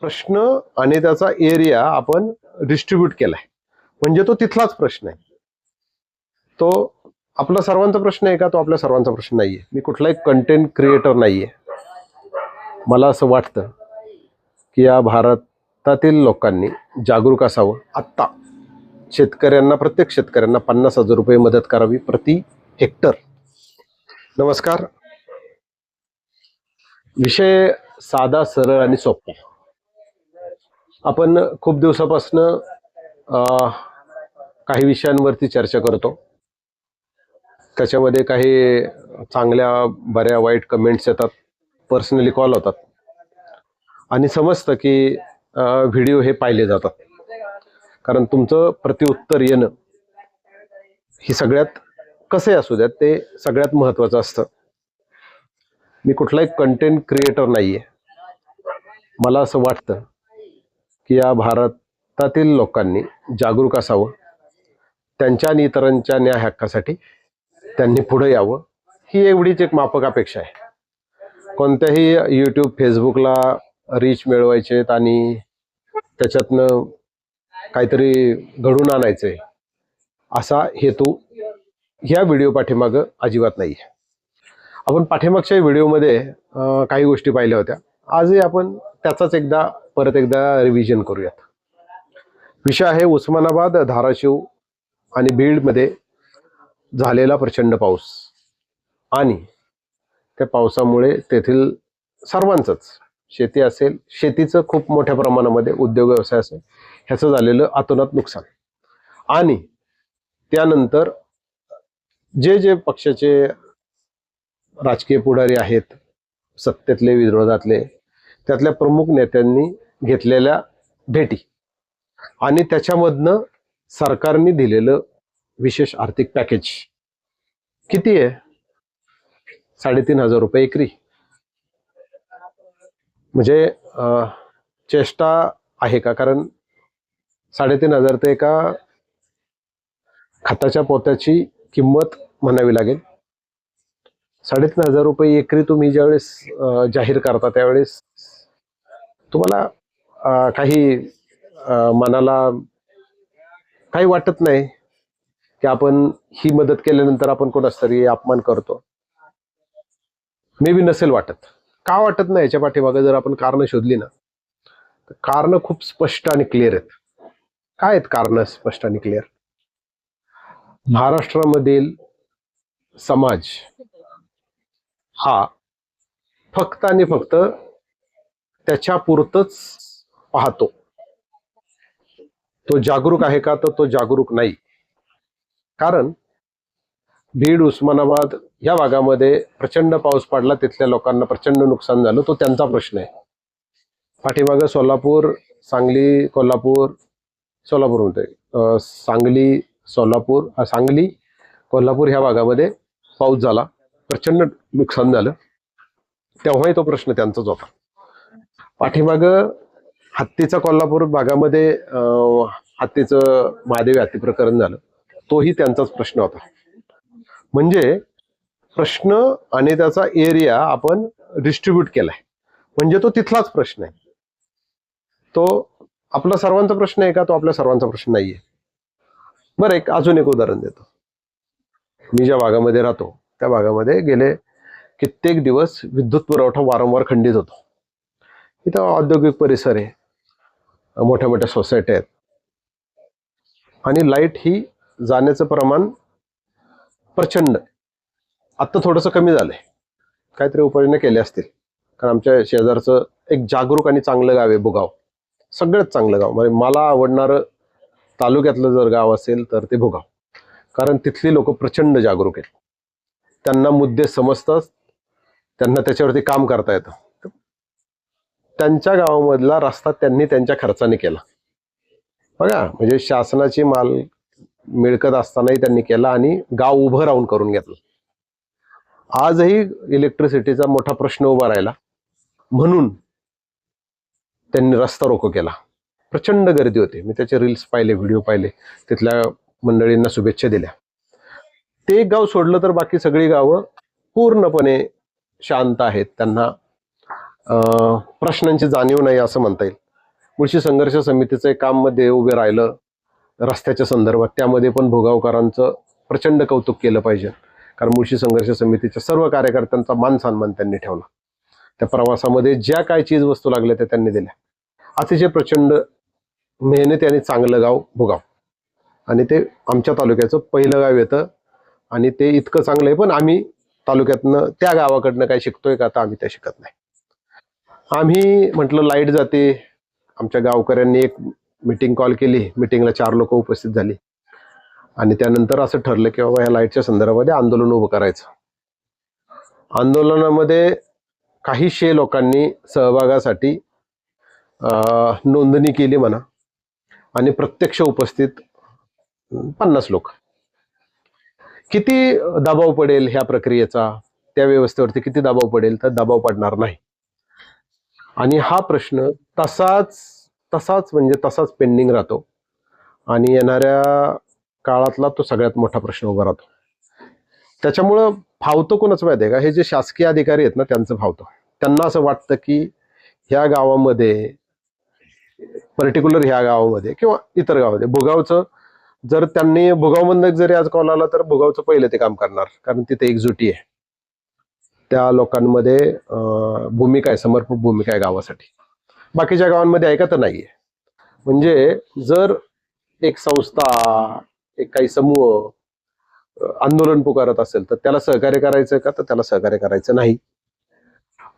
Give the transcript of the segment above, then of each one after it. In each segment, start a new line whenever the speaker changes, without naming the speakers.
प्रश्न आणि त्याचा एरिया आपण डिस्ट्रीब्यूट केलाय. म्हणजे तो तिथलाच प्रश्न आहे. तो आपला सर्वांचा प्रश्न आहे का? तो आपल्या सर्वांचा प्रश्न नाहीये. मी कुठलाही कंटेंट क्रिएटर नाहीये. मला असं वाटतं की या भारतातील लोकांनी जागरूक असावं. आत्ता शेतकऱ्यांना प्रत्येक शेतकऱ्यांना पन्नास हजार रुपये मदत करावी प्रति हेक्टर नमस्कार. विषय साधा सरळ आणि सोपा. आपण खूप दिवसापासनं काही विषयांवरती चर्चा करतो. त्याच्यामध्ये काही चांगल्या बऱ्या वाईट कमेंट्स येतात. पर्सनली कॉल होतात. आणि समजतं की व्हिडिओ हे पाहिले जातात. कारण तुमचं प्रतिउत्तर येणं ही सगळ्यात कसे असू द्यात ते सगळ्यात महत्त्वाचं असतं. मी कुठलाही कंटेंट क्रिएटर नाहीये. मला असं वाटतं की या भारतातील लोकांनी जागरूक असावं त्यांच्या आणि इतरांच्या न्याय हक्कासाठी त्यांनी पुढे यावं ही एवढीच एक मापक अपेक्षा आहे. कोणत्याही यूट्यूब फेसबुकला रीच मिळवायचेत आणि त्याच्यातनं काहीतरी घडून आणायचं आहे असा हेतू ह्या व्हिडिओ पाठीमागं अजिबात नाही आपण पाठीमागच्या व्हिडिओमध्ये काही गोष्टी पाहिल्या होत्या. आजही आपण त्याचाच एकदा परत एकदा रिव्हिजन करूयात. विषय आहे उस्मानाबाद धाराशिव आणि बीडमध्ये झालेला प्रचंड पाऊस. आणि त्या पावसामुळे तेथील सर्वांचंच शेती असेल शेतीचं खूप मोठ्या प्रमाणामध्ये उद्योग व्यवसाय असेल ह्याचं झालेलं अतोनात नुकसान. आणि त्यानंतर जे जे पक्षाचे राजकीय पुढारी आहेत सत्तेतले विरोधातले त्यातल्या प्रमुख नेत्यांनी घेतलेल्या भेटी. आणि त्याच्यामधनं सरकारने दिलेलं विशेष आर्थिक पॅकेज किती आहे? साडेतीन हजार रुपये एकरी. म्हणजे चेष्टा आहे का? कारण साडेतीन हजार ते एका खताच्या पोत्याची किंमत म्हणावी लागेल. साडेतीन हजार रुपये एकरी तुम्ही ज्यावेळेस जाहीर करता त्यावेळेस तुम्हाला काही मनाला काही वाटत नाही की आपण ही मदत केल्यानंतर आपण कोणास तरी अपमान करतो. मे बी नसेल वाटत. का वाटत नाही याच्या पाठीमागे जर आपण कारण शोधली ना तर कारण खूप स्पष्ट आणि क्लिअर आहेत. काय आहेत कारण स्पष्ट आणि क्लिअर महाराष्ट्रामधील समाज हा. फक्त आणि फक्त त्याच्या पुरतच पाहतो. तो जागरूक आहे का तर तो जागरूक नाही. कारण बीड उस्मानाबाद या भागामध्ये प्रचंड पाऊस पडला तिथल्या लोकांना प्रचंड नुकसान झालं तो त्यांचा प्रश्न आहे. पाठीमागं सोलापूर सांगली कोल्हापूर सोलापूर म्हणते सांगली सोलापूर सांगली कोल्हापूर ह्या भागामध्ये पाऊस झाला. प्रचंड नुकसान झालं. तेव्हाही तो प्रश्न त्यांचाच होता. पाठीमाग हत्तीचा कोल्हापूर भागामध्ये हत्तीचं महादेवी हत्ती प्रकरण झालं. तोही त्यांचाच प्रश्न होता. म्हणजे प्रश्न आणि त्याचा एरिया आपण डिस्ट्रीब्यूट केलाय. म्हणजे तो तिथलाच प्रश्न आहे. तो आपला सर्वांचा प्रश्न आहे का? तो आपल्या सर्वांचा प्रश्न नाहीये. बरं एक अजून एक उदाहरण देतो. मी ज्या भागामध्ये राहतो त्या भागामध्ये गेले. कित्येक दिवस विद्युत पुरवठा वारंवार खंडित होतो. इथं औद्योगिक परिसर आहे. मोठ्या मोठ्या सोसायट्या आहेत. आणि लाइट ही जाण्याचं प्रमाण प्रचंड आत्ता थोडंसं कमी झालंय. काहीतरी उपाययोजना केल्या असतील. कारण आमच्या शेजारचं एक जागरूक आणि चांगलं गाव आहे बुगाव. सगळ्यात चांगलं गाव. म्हणजे मला आवडणारं तालुक्यातलं जर गाव असेल तर ते भुगाव कारण तिथली लोक प्रचंड जागरूक आहेत. त्यांना मुद्दे समजतात त्यांना त्याच्यावरती काम करता येतं. त्यांच्या गावामधला रस्ता त्यांनी त्यांच्या खर्चाने केला. बघा म्हणजे शासनाची माल मिळकत असतानाही त्यांनी केला आणि गाव उभं राहून करून घेतलं. आजही इलेक्ट्रिसिटीचा मोठा प्रश्न उभा राहिला. म्हणून त्यांनी रस्ता रोको केला. प्रचंड गर्दी होती. मी त्याचे रील्स पाहिले व्हिडिओ पाहिले. तिथल्या मंडळींना शुभेच्छा दिल्या. ते एक गाव सोडलं तर बाकी सगळी गावं पूर्णपणे शांत आहेत. त्यांना प्रश्नांची जाणीव नाही असं म्हणता येईल. मुळशी संघर्ष समितीचं एक काममध्ये उभे राहिलं रस्त्याच्या संदर्भात. त्यामध्ये पण भोगावकरांचं प्रचंड कौतुक केलं पाहिजे. कारण मुळशी संघर्ष समितीच्या सर्व कार्यकर्त्यांचा मान सन्मान त्यांनी ठेवला. त्या प्रवासामध्ये ज्या काय चीज वस्तू लागल्या त्या त्यांनी दिल्या. अतिशय प्रचंड मेहनत आणि चांगलं गाव भोगाव. आणि ते आमच्या तालुक्याचं पहिलं गाव येतं. आणि ते इतकं चांगलं आहे पण आम्ही तालुक्यातनं त्या गावाकडनं काय शिकतोय का आता आम्ही त्या शिकत नाही. आम्ही म्हटलं लाइट जाते. आमच्या गावकऱ्यांनी एक मिटिंग कॉल. केली मिटिंगला चार लोक उपस्थित झाली. आणि त्यानंतर असं ठरलं की बाबा या लाईटच्या संदर्भामध्ये आंदोलन उभं करायचं. आंदोलनामध्ये काहीशे लोकांनी सहभागासाठी नोंदणी केली म्हणा. आणि प्रत्यक्ष उपस्थित पन्नास लोक. किती दबाव पडेल ह्या प्रक्रियेचा? त्या व्यवस्थेवरती किती दबाव पडेल? तर दबाव पडणार नाही. आणि हा प्रश्न तसाच तसाच म्हणजे तसाच पेंडिंग राहतो. आणि येणाऱ्या काळातला तो सगळ्यात मोठा प्रश्न उभा राहतो. त्याच्यामुळं फावतं कोणाचं माहिती आहे का? हे जे शासकीय अधिकारी आहेत ना त्यांचं फावतं त्यांना असं वाटतं की ह्या गावामध्ये पर्टिक्युलर ह्या गावामध्ये किंवा इतर गावामध्ये भुगावचं जर त्यांनी भुगावमधनं जरी आज कॉल आला तर भुगावचं पहिले ते काम करणार. कारण तिथे एकजुटी आहे. त्या लोकांमध्ये भूमिका आहे समर्पक भूमिका आहे गावासाठी. बाकीच्या गावांमध्ये आहे का तर नाहीये. म्हणजे जर एक संस्था एक काही समूह आंदोलन पुकारत असेल तर त्याला सहकार्य करायचं का? तर त्याला सहकार्य करायचं नाही.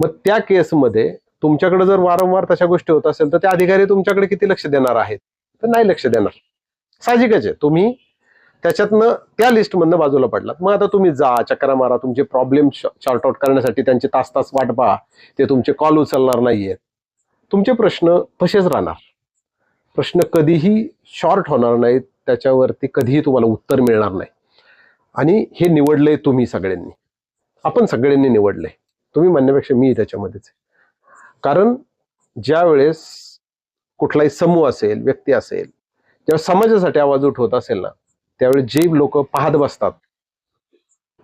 मग त्या केसमध्ये तुमच्याकडे जर वारंवार तशा गोष्टी होत असेल तर त्या अधिकारी तुमच्याकडे किती लक्ष देणार आहेत? तर नाही लक्ष देणार. साहजिकच आहे. तुम्ही त्याच्यातनं त्या लिस्टमधनं बाजूला पडलात. मग आता तुम्ही जा चक्रा मारा तुमचे प्रॉब्लेम शॉर्ट आउट करण्यासाठी त्यांचे तास तास वाट पहा. ते तुमचे कॉल उचलणार नाहीयेत. तुमचे प्रश्न तसेच राहणार. प्रश्न कधीही शॉर्ट होणार नाहीत. त्याच्यावरती कधीही तुम्हाला उत्तर मिळणार नाही. आणि हे निवडलंय तुम्ही सगळ्यांनी. आपण सगळ्यांनी निवडलंय. तुम्ही म्हणण्यापेक्षा मी त्याच्यामध्येच आहे. कारण ज्या वेळेस कुठलाही समूह असेल व्यक्ती असेल जेव्हा समाजासाठी आवाज उठवत असेल ना त्यावेळी जे लोक पाहत बसतात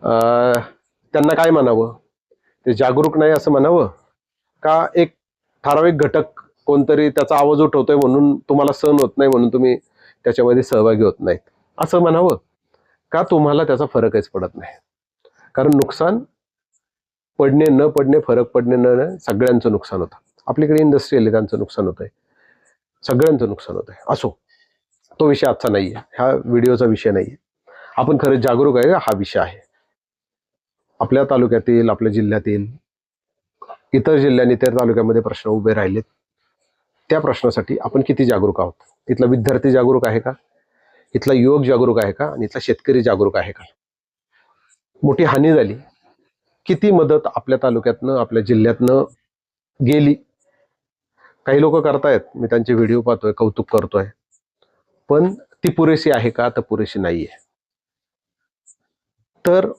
त्यांना काय म्हणावं? ते जागरूक नाही असं म्हणावं? का एक ठराविक घटक कोणतरी त्याचा आवाज उठवतोय म्हणून तुम्हाला सहन होत नाही म्हणून तुम्ही त्याच्यामध्ये सहभागी होत नाहीत? असं म्हणावं? का तुम्हाला त्याचा फरकच पडत नाही? कारण नुकसान पडणे न पडणे फरक पडणे न सगळ्यांचं नुकसान होतं. आपल्याकडे इंडस्ट्री आहे त्यांचं नुकसान होत आहे सगळ्यांचं नुकसान होत आहे असो. तो विषय आजचा नाही आहे ह्या व्हिडिओचा विषय नाही आहे आपण खरंच जागरूक आहे हा विषय आहे. आपल्या तालुक्यातील आपल्या जिल्ह्यातील इतर जिल्ह्यांनी त्या तालुक्यामध्ये प्रश्न उभे राहिलेत. त्या प्रश्नासाठी आपण किती जागरूक आहोत? इथला विद्यार्थी जागरूक आहे का? इथला युवक जागरूक आहे का? आणि इथला शेतकरी जागरूक आहे का? मोठी हानी झाली. किती मदत आपल्या तालुक्यातनं आपल्या जिल्ह्यातनं गेली? काही लोक करतायत. मी त्यांचे व्हिडिओ पाहतोय कौतुक करतोय. पण ती पुरेशी आहे का? तर पुरेशी नाहीये. तर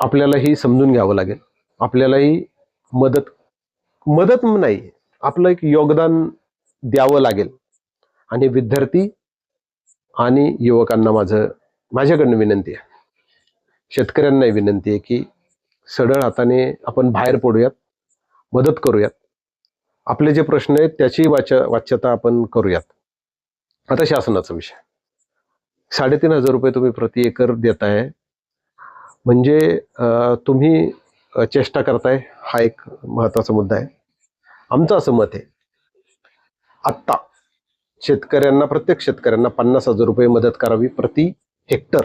आपल्यालाही समजून घ्यावं लागेल. आपल्यालाही मदत मदत नाही आपलं एक योगदान द्यावं लागेल. आणि विद्यार्थी आणि युवकांना माझं माझ्याकडनं विनंती आहे. शेतकऱ्यांनाही विनंती आहे की सढळ हाताने आपण बाहेर पडूयात मदत करूयात. आपले जे प्रश्न आहेत त्याची वाच वाच्यता आपण करूयात. आता शासनाचा विषय. साडेतीन हजार रुपये तुम्ही प्रति एकर देताय. म्हणजे तुम्ही चेष्टा करताय. हा एक महत्त्वाचा मुद्दा आहे. आमचं असं मत आहे. आत्ता शेतकऱ्यांना प्रत्येक शेतकऱ्यांना पन्नास हजार रुपये मदत करावी प्रति हेक्टर.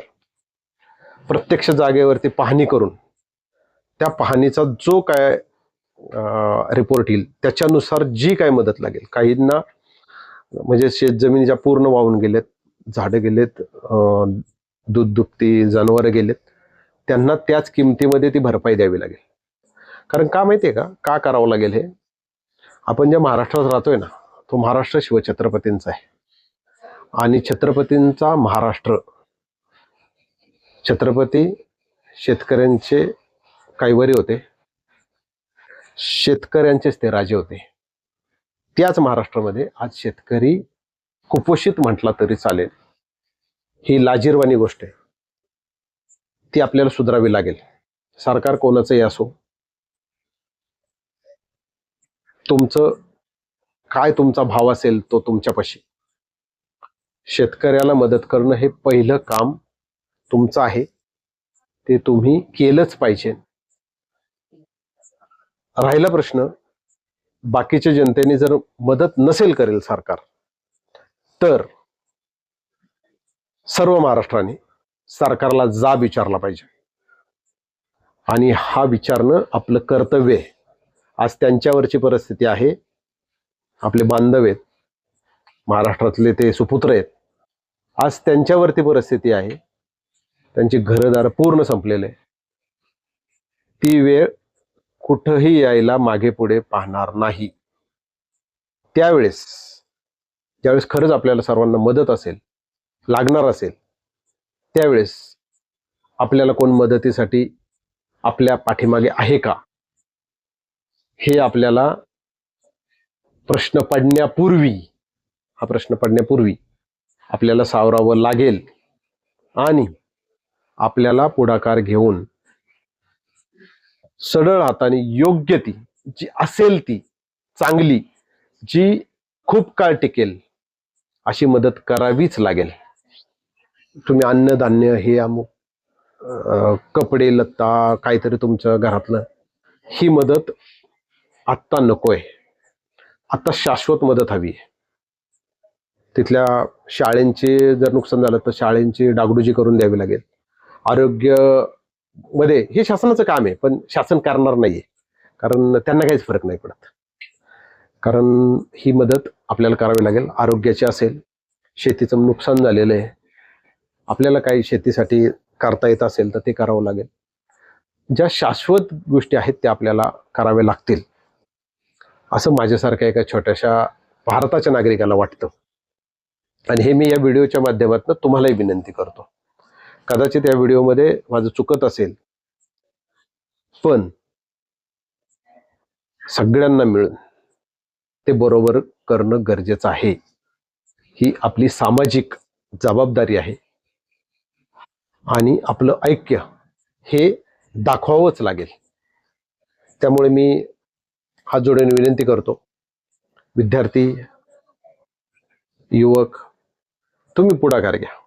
प्रत्यक्ष जागेवरती पाहणी करून त्या पाहणीचा जो काय रिपोर्ट येईल त्याच्यानुसार जी काय मदत लागेल काहींना म्हणजे शेत ज्या पूर्ण वाहून गेलेत झाडं गेलेत दूध दुभती जनावरं गेलेत. त्यांना त्याच किमतीमध्ये ती भरपाई द्यावी लागेल. कारण का माहिती आहे का? का करावं लागेल हे? आपण ज्या महाराष्ट्रात राहतोय ना तो महाराष्ट्र शिवछत्रपतींचा आहे. आणि छत्रपतींचा महाराष्ट्र छत्रपती शेतकऱ्यांचे कैवारी होते. शेतकऱ्यांचेच ते राजे होते. त्याच महाराष्ट्रामध्ये आज शेतकरी कुपोषित म्हटला तरी चालेल. ही लाजीरवाणी गोष्ट आहे. ती आपल्याला सुधारावी लागेल. सरकार कोणाचंही असो तुमचं काय तुमचा भाव असेल तो तुमच्यापाशी. शेतकऱ्याला मदत करणं हे पहिलं काम तुमचं आहे. ते तुम्ही केलंच पाहिजे. राहिला प्रश्न बाकीच्या जनतेने जर मदत नसेल करेल सरकार तर सर्व महाराष्ट्राने सरकारला जा विचारला पाहिजे. आणि हा विचारणं आपलं कर्तव्य आहे. आज त्यांच्यावरची परिस्थिती आहे. आपले बांधव आहेत. महाराष्ट्रातले ते सुपुत्र आहेत. आज त्यांच्यावरती परिस्थिती आहे. त्यांची घरदार पूर्ण संपलेले. ती वेळ कुठंही यायला मागे पुढे पाहणार नाही. त्यावेळेस ज्यावेळेस खरंच आपल्याला सर्वांना मदत असेल लागणार असेल त्यावेळेस आपल्याला कोण मदतीसाठी आपल्या पाठीमागे आहे का? हे आपल्याला प्रश्न पडण्यापूर्वी हा प्रश्न पडण्यापूर्वी आपल्याला सावरावं लागेल. आणि आपल्याला पुढाकार घेऊन सरळ हाताने योग्य ती जी असेल ती चांगली जी खूप काळ टिकेल अशी मदत करावीच लागेल. तुम्ही अन्नधान्य हे अमुक कपडे लत्ता काहीतरी तुमच्या घरातलं ही मदत आत्ता नकोय. आत्ता शाश्वत मदत हवी आहे. तिथल्या शाळेंचे जर नुकसान झालं तर शाळेंची डागडुजी करून द्यावी लागेल. आरोग्य मध्ये हे शासनाचं काम आहे पण शासन करणार नाहीये. कारण त्यांना काहीच फरक नाही पडत. कारण ही मदत आपल्याला करावी लागेल आरोग्याची असेल शेतीचं नुकसान झालेलं आहे. आपल्याला काही शेतीसाठी करता येत असेल तर ते करावं लागेल. ज्या शाश्वत गोष्टी आहेत त्या आपल्याला कराव्या लागतील असं माझ्यासारख्या एका छोट्याशा भारताच्या नागरिकाला वाटतं. आणि हे मी या व्हिडिओच्या माध्यमातून तुम्हालाही विनंती करतो. कदाचित या व्हिडिओमध्ये माझं चुकत असेल. पण सगळ्यांना मिळून ते बरोबर करणं गरजेचं आहे. ही आपली सामाजिक जबाबदारी आहे. आणि आपलं ऐक्य हे दाखवावंच लागेल. त्यामुळे मी हात जोडून विनंती करतो विद्यार्थी युवक तुम्ही पुढाकार घ्या.